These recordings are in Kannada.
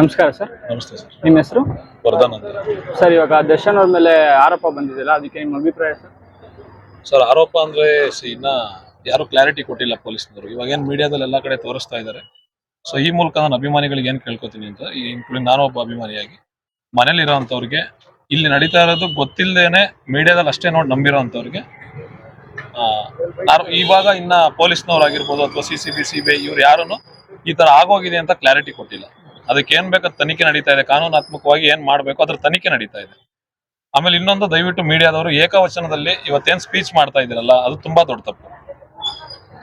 ನಮಸ್ಕಾರ ಸರ್. ನಮಸ್ತೆ ಸರ್. ನಿಮ್ಮ ಹೆಸರು? ವರ್ಧನ್ ಅಂತ. ಸರ್ ಇವಾಗ ದರ್ಶನ್ ಅವ್ರ ಮೇಲೆ ಆರೋಪ ಬಂದಿದೆಯಲ್ಲ ಅದಕ್ಕೆ ನಿಮ್ಮ ಅಭಿಪ್ರಾಯ ಸರ್? ಸರ್ ಆರೋಪ ಅಂದ್ರೆ ಸಿ ಇನ್ನ ಯಾರು ಕ್ಲಾರಿಟಿ ಕೊಟ್ಟಿಲ್ಲ ಪೊಲೀಸ್ನವರು. ಇವಾಗ ಏನ್ ಮೀಡಿಯಾದಲ್ಲಿ ಎಲ್ಲಾ ಕಡೆ ತೋರಿಸ್ತಾ ಇದ್ದಾರೆ ಸೊ ಈ ಮೂಲಕ ನಾನು ಅಭಿಮಾನಿಗಳಿಗೆ ಏನ್ ಕೇಳ್ಕೊತೀನಿ ಅಂತ ಈ ಇನ್ಕ್ಲೂಡಿಂಗ್ ನಾನು ಒಬ್ಬ ಅಭಿಮಾನಿಯಾಗಿ ಮನೇಲಿ ಇರೋಂಥವ್ರಿಗೆ ಇಲ್ಲಿ ನಡೀತಾ ಇರೋದು ಗೊತ್ತಿಲ್ಲದೇನೆ ಮೀಡಿಯಾದಲ್ಲಿ ಅಷ್ಟೇ ನೋಡಿ ನಂಬಿರೋಂಥವ್ರಿಗೆ ಆ, ಯಾರು ಇವಾಗ ಇನ್ನ ಪೊಲೀಸ್ನವ್ರು ಆಗಿರ್ಬೋದು ಅಥವಾ C C B C B ಇವ್ರು ಯಾರನ್ನು ಈ ತರ ಆಗೋಗಿದೆ ಅಂತ ಕ್ಲಾರಿಟಿ ಕೊಟ್ಟಿಲ್ಲ. ಅದಕ್ಕೆ ಏನ್ ಬೇಕು ತನಿಖೆ ನಡೀತಾ ಇದೆ, ಕಾನೂನಾತ್ಮಕವಾಗಿ ಏನ್ ಮಾಡ್ಬೇಕು ಅದ್ರ ತನಿಖೆ ನಡೀತಾ ಇದೆ. ಆಮೇಲೆ ಇನ್ನೊಂದು ದಯವಿಟ್ಟು ಮೀಡಿಯಾದವರು ಏಕವಚನದಲ್ಲಿ ಇವತ್ತೇನ್ ಸ್ಪೀಚ್ ಮಾಡ್ತಾ ಇದ್ದೀರಲ್ಲ, ಅದು ತುಂಬಾ ದೊಡ್ಡ ತಪ್ಪು.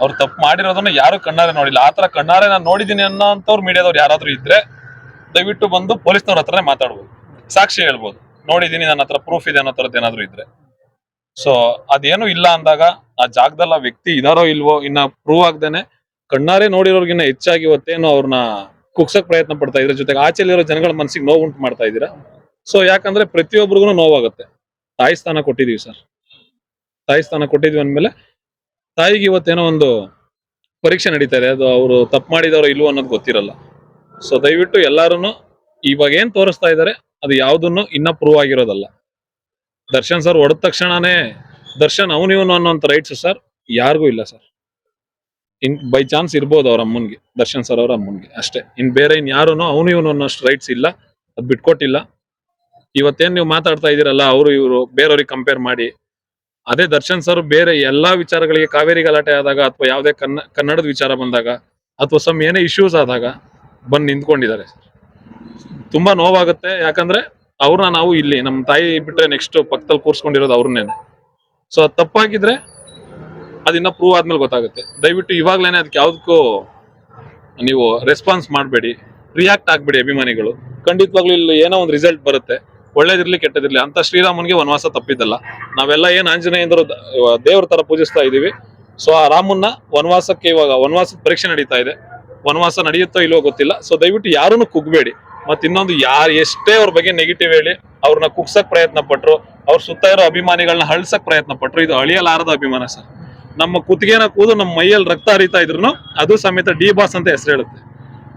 ಅವ್ರು ತಪ್ಪು ಮಾಡಿರೋದನ್ನ ಯಾರು ಕಣ್ಣಾರೆ ನೋಡಿಲ್ಲ. ಆತರ ಕಣ್ಣಾರೆ ನಾನು ನೋಡಿದೀನಿ ಅನ್ನೋಂಥವ್ರು ಮೀಡಿಯಾದವ್ರು ಯಾರಾದ್ರೂ ಇದ್ರೆ ದಯವಿಟ್ಟು ಬಂದು ಪೊಲೀಸ್ನವ್ರ ಹತ್ರನೇ ಮಾತಾಡ್ಬೋದು. ಸಾಕ್ಷಿ ಹೇಳ್ಬೋದು. ನೋಡಿದೀನಿ ನನ್ನ ಹತ್ರ ಪ್ರೂಫ್ ಇದೆ ಅನ್ನೋ ಥರದ್ದು ಏನಾದ್ರು ಇದ್ರೆ. ಸೊ ಅದೇನು ಇಲ್ಲ ಅಂದಾಗ ಆ ಜಾಗದಲ್ಲಿ ವ್ಯಕ್ತಿ ಇದಾರೋ ಇಲ್ವೋ ಇನ್ನ ಪ್ರೂವ್ ಆಗ್ದೇನೆ ಕಣ್ಣಾರೆ ನೋಡಿರೋರ್ಗಿನ್ನ ಹೆಚ್ಚಾಗಿ ಇವತ್ತೇನು ಅವ್ರನ್ನ ಕುಗ್ಸಕ್ ಪ್ರಯತ್ನ ಪಡ್ತಾ ಇದ್ರ ಜೊತೆಗೆ ಆಚೆಲಿರೋ ಜನಗಳ ಮನಸ್ಸಿಗೆ ನೋವು ಉಂಟು ಮಾಡ್ತಾ ಇದ್ದೀರಾ? ಸೊ ಯಾಕಂದ್ರೆ ಪ್ರತಿಯೊಬ್ಬರಿಗೂ ನೋವಾಗುತ್ತೆ. ತಾಯಿ ಸ್ಥಾನ ಕೊಟ್ಟಿದೀವಿ ಸರ್. ತಾಯಿ ಸ್ಥಾನ ಕೊಟ್ಟಿದ್ವಿ ಅಂದ್ಮೇಲೆ ತಾಯಿಗೆ ಇವತ್ತೇನೋ ಒಂದು ಪರೀಕ್ಷೆ ನಡೀತಾ ಇದೆ. ಅದು ಅವರು ತಪ್ಪು ಮಾಡಿದವರು ಇಲ್ವೋ ಅನ್ನೋದು ಗೊತ್ತಿರಲ್ಲ. ಸೊ ದಯವಿಟ್ಟು ಎಲ್ಲಾರು ಇವಾಗ ಏನ್ ತೋರಿಸ್ತಾ ಇದ್ದಾರೆ, ಅದು ಯಾವುದನ್ನು ಇನ್ನ ಪ್ರೂವ್ ಆಗಿರೋದಲ್ಲ. ದರ್ಶನ್ ಸರ್ ಹೊಡೆದ ತಕ್ಷಣನೇ, ದರ್ಶನ್ ಅವನಿವನು ಅನ್ನೋಂಥ ರೈಟ್ಸ್ ಸರ್ ಯಾರಿಗೂ ಇಲ್ಲ ಸರ್. ಇನ್ ಬೈ ಚಾನ್ಸ್ ಇರ್ಬೋದು ಅವ್ರ ಅಮ್ಮನ್ಗೆ, ದರ್ಶನ್ ಸರ್ ಅವ್ರ ಅಮ್ಮನ್ಗೆ ಅಷ್ಟೇ. ಇನ್ ಬೇರೆ ಇನ್ ಯಾರು ಅವನು ಇವನು ಅನ್ನೋಷ್ಟು ರೈಟ್ಸ್ ಇಲ್ಲ, ಅದ್ ಬಿಟ್ಕೊಟ್ಟಿಲ್ಲ. ಇವತ್ತೇನ್ ನೀವು ಮಾತಾಡ್ತಾ ಇದೀರಲ್ಲ ಅವರು ಇವರು ಬೇರೆಯವ್ರಿಗೆ ಕಂಪೇರ್ ಮಾಡಿ. ಅದೇ ದರ್ಶನ್ ಸರ್ ಬೇರೆ ಎಲ್ಲಾ ವಿಚಾರಗಳಿಗೆ ಕಾವೇರಿ ಗಲಾಟೆ ಆದಾಗ ಅಥವಾ ಯಾವುದೇ ಕನ್ನ, ಕನ್ನಡದ ವಿಚಾರ ಬಂದಾಗ ಅಥವಾ ಸಮ್ ಏನೇ ಇಶ್ಯೂಸ್ ಆದಾಗ ಬಂದು ನಿಂತ್ಕೊಂಡಿದ್ದಾರೆ ತುಂಬಾ ನೋವಾಗುತ್ತೆ, ಯಾಕಂದ್ರೆ ಅವ್ರನ್ನ ನಾವು ಇಲ್ಲಿ ನಮ್ಮ ತಾಯಿ ಬಿಟ್ರೆ ನೆಕ್ಸ್ಟ್ ಪಕ್ಕದಲ್ಲಿ ಕೂರ್ಸ್ಕೊಂಡಿರೋದು ಅವ್ರನ್ನೇನೆ. ಸೊ ಅದು ತಪ್ಪಾಗಿದ್ರೆ ಅದಿನ್ನ ಪ್ರೂವ್ ಆದ್ಮೇಲೆ ಗೊತ್ತಾಗುತ್ತೆ. ದಯವಿಟ್ಟು ಇವಾಗ್ಲೇನೆ ಅದಕ್ಕೆ ಯಾವ್ದಕ್ಕೂ ನೀವು ರೆಸ್ಪಾನ್ಸ್ ಮಾಡಬೇಡಿ ರಿಯಾಕ್ಟ್ ಆಗ್ಬೇಡಿ ಅಭಿಮಾನಿಗಳು. ಖಂಡಿತವಾಗ್ಲೂ ಇಲ್ಲಿ ಏನೋ ಒಂದು ರಿಸಲ್ಟ್ ಬರುತ್ತೆ. ಒಳ್ಳೇದಿರ್ಲಿ, ಕೆಟ್ಟದಿರ್ಲಿ, ಅಂತ ಶ್ರೀರಾಮನ್ಗೆ ವನವಾಸ ತಪ್ಪಿದ್ದಲ್ಲ. ನಾವೆಲ್ಲ ಏನ್ ಆಂಜನೇಯಂದ್ರು ದೇವ್ರ ತರ ಪೂಜಿಸ್ತಾ ಇದೀವಿ. ಸೊ ಆ ರಾಮನ್ನ ವನವಾಸಕ್ಕೆ ಇವಾಗ, ವನವಾಸದ ಪರೀಕ್ಷೆ ನಡೀತಾ ಇದೆ. ವನವಾಸ ನಡೆಯುತ್ತೋ ಇಲ್ವೋ ಗೊತ್ತಿಲ್ಲ. ಸೊ ದಯವಿಟ್ಟು ಯಾರನ್ನು ಕುಗ್ಬೇಡಿ. ಮತ್ತೆ ಇನ್ನೊಂದು ಯಾರು, ಎಷ್ಟೇ ಅವ್ರ ಬಗ್ಗೆ ನೆಗೆಟಿವ್ ಹೇಳಿ ಅವ್ರನ್ನ ಕುಗ್ಸಕ್ ಪ್ರಯತ್ನ ಪಟ್ರು, ಅವ್ರ ಸುತ್ತ ಇರೋ ಅಭಿಮಾನಿಗಳನ್ನ ಹಳ್ಸಕ್ ಪ್ರಯತ್ನ ಪಟ್ರು, ಇದು ಅಳಿಯಲಾರದ ಅಭಿಮಾನ ಸರ್. ನಮ್ಮ ಕುತ್ತಿಗೆನ ಕೂದು ನಮ್ಮ ಮೈಯಲ್ಲಿ ರಕ್ತ ಹರಿತಾ ಇದ್ರು ಅದು ಸಮೇತ ಡಿ ಬಾಸ್ ಅಂತ ಹೆಸರು ಹೇಳುತ್ತೆ.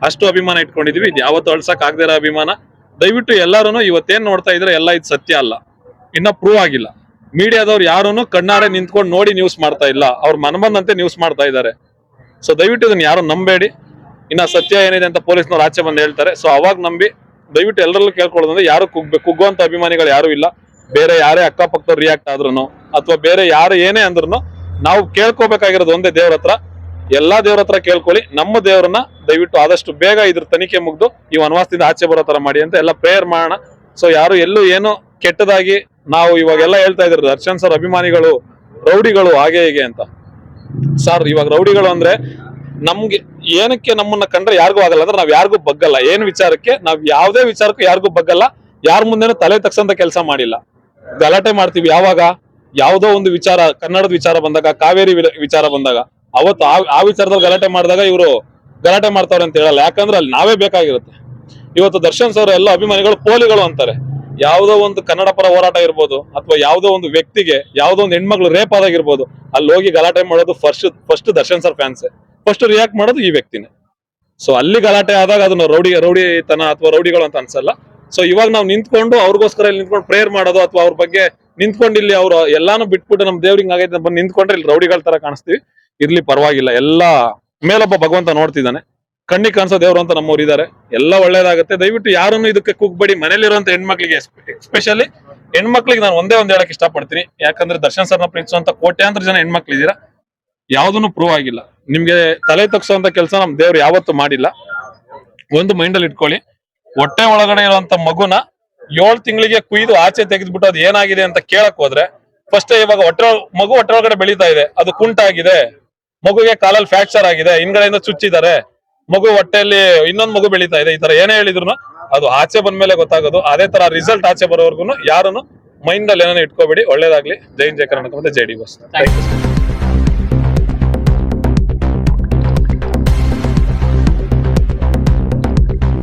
ಅಷ್ಟು ಅಭಿಮಾನ ಇಟ್ಕೊಂಡಿದೀವಿ. ಇದು ಯಾವತ್ತು ಅಳ್ಸಕ್ ಆಗದೇ ಇರೋ ಅಭಿಮಾನ. ದಯವಿಟ್ಟು ಎಲ್ಲರೂ ಇವತ್ತೇನ್ ನೋಡ್ತಾ ಇದ್ರೆ ಎಲ್ಲ ಇದು ಸತ್ಯ ಅಲ್ಲ. ಇನ್ನ ಪ್ರೂವ್ ಆಗಿಲ್ಲ. ಮೀಡಿಯಾದವ್ರು ಯಾರು ಕಣ್ಣಾರೆ ನಿಂತ್ಕೊಂಡು ನೋಡಿ ನ್ಯೂಸ್ ಮಾಡ್ತಾ ಇಲ್ಲ. ಅವ್ರ ಮನಬಂದಂತೆ ನ್ಯೂಸ್ ಮಾಡ್ತಾ ಇದ್ದಾರೆ. ಸೊ ದಯವಿಟ್ಟು ಇದನ್ನ ಯಾರು ನಂಬೇಡಿ. ಇನ್ನ ಸತ್ಯ ಏನಿದೆ ಅಂತ ಪೊಲೀಸ್ನವ್ರು ಆಚೆ ಬಂದು ಹೇಳ್ತಾರೆ. ಸೊ ಅವಾಗ ನಂಬಿ, ದಯವಿಟ್ಟು ಎಲ್ಲರಲ್ಲೂ ಕೇಳ್ಕೊಳ್ಳೋದಂದ್ರೆ ಯಾರು ಕುಗ್ಬೇಕು ಕುಗ್ಗುವಂತ ಅಭಿಮಾನಿಗಳು ಯಾರು ಇಲ್ಲ. ಬೇರೆ ಯಾರೇ ಅಕ್ಕಪಕ್ಕದವ್ರು ರಿಯಾಕ್ಟ್ ಆದ್ರೂ ಅಥವಾ ಬೇರೆ ಯಾರು ಏನೇ ಅಂದ್ರೂ ನಾವು ಕೇಳ್ಕೋಬೇಕಾಗಿರೋದು ಒಂದೇ ದೇವ್ರ ಹತ್ರ. ಎಲ್ಲಾ ದೇವ್ರ ಹತ್ರ ಕೇಳ್ಕೊಳ್ಳಿ. ನಮ್ಮ ದೇವ್ರನ್ನ ದಯವಿಟ್ಟು ಆದಷ್ಟು ಬೇಗ ಇದ್ರ ತನಿಖೆ ಮುಗ್ದು ಈ ವನವಾಸದಿಂದ ಆಚೆ ಬರೋ ತರ ಮಾಡಿ ಅಂತ ಎಲ್ಲ ಪ್ರೇಯರ್ ಮಾಡೋಣ. ಸೊ ಯಾರು ಎಲ್ಲೂ ಏನು ಕೆಟ್ಟದಾಗಿ ನಾವು ಇವಾಗೆಲ್ಲ ಹೇಳ್ತಾ ಇದ್ರು, ದರ್ಶನ್ ಸರ್ ಅಭಿಮಾನಿಗಳು, ರೌಡಿಗಳು ಹಾಗೆ ಹೀಗೆ ಅಂತ. ಸರ್ ಇವಾಗ ರೌಡಿಗಳು ಅಂದ್ರೆ ನಮ್ಗೆ ಏನಕ್ಕೆ ನಮ್ಮನ್ನ ಕಂಡ್ರೆ ಯಾರಿಗೂ ಆಗಲ್ಲ, ಅಂದ್ರೆ ನಾವ್ ಯಾರಿಗೂ ಬಗ್ಗಲ್ಲ. ಏನ್ ವಿಚಾರಕ್ಕೆ? ನಾವ್ ಯಾವ್ದೇ ವಿಚಾರಕ್ಕೂ ಯಾರಿಗೂ ಬಗ್ಗಲ್ಲ. ಯಾರ ಮುಂದೆನೂ ತಲೆ ತಗ್ಸಂತ ಕೆಲಸ ಮಾಡಿಲ್ಲ. ಗಲಾಟೆ ಮಾಡ್ತೀವಿ ಯಾವಾಗ? ಯಾವ್ದೋ ಒಂದು ವಿಚಾರ, ಕನ್ನಡದ ವಿಚಾರ ಬಂದಾಗ, ಕಾವೇರಿ ವಿಚಾರ ಬಂದಾಗ, ಅವತ್ತು ಆ ಆ ವಿಚಾರದಲ್ಲಿ ಗಲಾಟೆ ಮಾಡಿದಾಗ ಇವರು ಗಲಾಟೆ ಮಾಡ್ತಾರೆ ಅಂತ ಹೇಳಲ್ಲ. ಯಾಕಂದ್ರೆ ಅಲ್ಲಿ ನಾವೇ ಬೇಕಾಗಿರುತ್ತೆ. ಇವತ್ತು ದರ್ಶನ್ ಸರ್ ಎಲ್ಲ ಅಭಿಮಾನಿಗಳು ಪೋಲಿಗಳು ಅಂತಾರೆ. ಯಾವುದೋ ಒಂದು ಕನ್ನಡ ಪರ ಹೋರಾಟ ಇರ್ಬೋದು, ಅಥವಾ ಯಾವುದೋ ಒಂದು ವ್ಯಕ್ತಿಗೆ, ಯಾವುದೋ ಒಂದು ಹೆಣ್ಮಗಳು ರೇಪ್ ಆದಾಗಿರ್ಬೋದು ಅಲ್ಲಿ ಹೋಗಿ ಗಲಾಟೆ ಮಾಡೋದು first first Darshan sir fans first react ಮಾಡೋದು ಈ ವ್ಯಕ್ತಿನೇ. ಸೊ ಅಲ್ಲಿ ಗಲಾಟೆ ಆದಾಗ ಅದನ್ನ ರೌಡಿ, ರೌಡಿತನ ಅಥವಾ ರೌಡಿಗಳು ಅಂತ ಅನ್ಸಲ್ಲ. ಸೊ ಇವಾಗ ನಾವು ನಿಂತ್ಕೊಂಡು ಅವ್ರಿಗೋಸ್ಕರ ಇಲ್ಲಿ ನಿಂತ್ಕೊಂಡು ಪ್ರೇಯರ್ ಮಾಡೋದು ಅಥವಾ ಅವ್ರ ಬಗ್ಗೆ ನಿಂತ್ಕೊಂಡು ಇಲ್ಲಿ ಅವ್ರು ಎಲ್ಲಾನು ಬಿಟ್ಬಿಟ್ಟು ನಮ್ಮ ದೇವ್ರಿಗೆ ಆಗೈತೆ ಬಂದು ನಿಂತ್ಕೊಂಡ್ರೆ ಇಲ್ಲಿ ರೌಡಿಗಳ ತರ ಕಾಣಿಸ್ತೀವಿ. ಇರ್ಲಿ ಪರವಾಗಿಲ್ಲ. ಎಲ್ಲ ಮೇಲೊಬ್ಬ ಭಗವಂತ ನೋಡ್ತಿದ್ದಾನೆ. ಕಣ್ಣಿಗೆ ಕಾಣಿಸೋ ದೇವ್ರು ಅಂತ ನಮ್ಮವ್ರು ಇದಾರೆ. ಎಲ್ಲ ಒಳ್ಳೇದಾಗುತ್ತೆ. ದಯವಿಟ್ಟು ಯಾರನ್ನು ಇದಕ್ಕೆ ಕುಗ್ಬೇಡಿ. ಮನೇಲಿರುವಂತ ಹೆಣ್ಮಕ್ಳಿಗೆ ಎಸ್ಪೆಷಲಿ ಹೆಣ್ಮಕ್ಳಿಗೆ ನಾನು ಒಂದೇ ಒಂದು ಹೇಳಕ್ ಇಷ್ಟಪಡ್ತೀನಿ. ಯಾಕಂದ್ರೆ ದರ್ಶನ್ ಸರ್ನ ಪ್ರೀತಿಸುವಂತ ಕೋಟ್ಯಾಂತರ ಜನ ಹೆಣ್ಮಕ್ಳಿದ್ದೀರಾ? ಯಾವ್ದನ್ನು ಪ್ರೂವ್ ಆಗಿಲ್ಲ. ನಿಮ್ಗೆ ತಲೆ ತಗ್ಸುವಂತ ಕೆಲಸ ನಮ್ ದೇವ್ರು ಯಾವತ್ತು ಮಾಡಿಲ್ಲ. ಒಂದು ಮೈಂಡ್ ಅಲ್ಲಿ ಇಟ್ಕೊಳ್ಳಿ. ಹೊಟ್ಟೆ ಒಳಗಡೆ ಇರುವಂತ ಮಗುನ ಏಳ್ ತಿಂಗಳಿಗೆ ಕುಯ್ದು ಆಚೆ ತೆಗೆದ್ಬಿಟ್ಟು ಅದು ಏನಾಗಿದೆ ಅಂತ ಕೇಳಕ್ ಹೋದ್ರೆ ಫಸ್ಟ್ ಇವಾಗ ಹೊಟ್ಟೆ ಮಗು ಹೊಟ್ಟೆ ಒಳಗಡೆ ಬೆಳೀತಾ ಇದೆ, ಅದು ಕುಂಟಾಗಿದೆ, ಮಗುಗೆ ಕಾಲಲ್ಲಿ ಫ್ರಾಕ್ಚರ್ ಆಗಿದೆ, ಹಿಂದ್ಗಡೆಯಿಂದ ಚುಚ್ಚಿದ್ದಾರೆ, ಮಗು ಹೊಟ್ಟೆಯಲ್ಲಿ ಇನ್ನೊಂದು ಮಗು ಬೆಳೀತಾ ಇದೆ, ಈ ತರ ಏನೇ ಹೇಳಿದ್ರು ಅದು ಆಚೆ ಬಂದ ಮೇಲೆ ಗೊತ್ತಾಗೋದು, ಅದೇ ತರ ರಿಸಲ್ಟ್ ಆಚೆ ಬರೋವರೆಗೂ ಯಾರನ್ನು ಮೈಂಡ್ ಅಲ್ಲಿ ಏನೇನು ಇಟ್ಕೋಬೇಡಿ, ಒಳ್ಳೇದಾಗ್ಲಿ ಜೈನ್ ಜಯ ಕರ್ನಾಟಕ ಮತ್ತೆ ಜೆ ಡಿ ಬಸ್.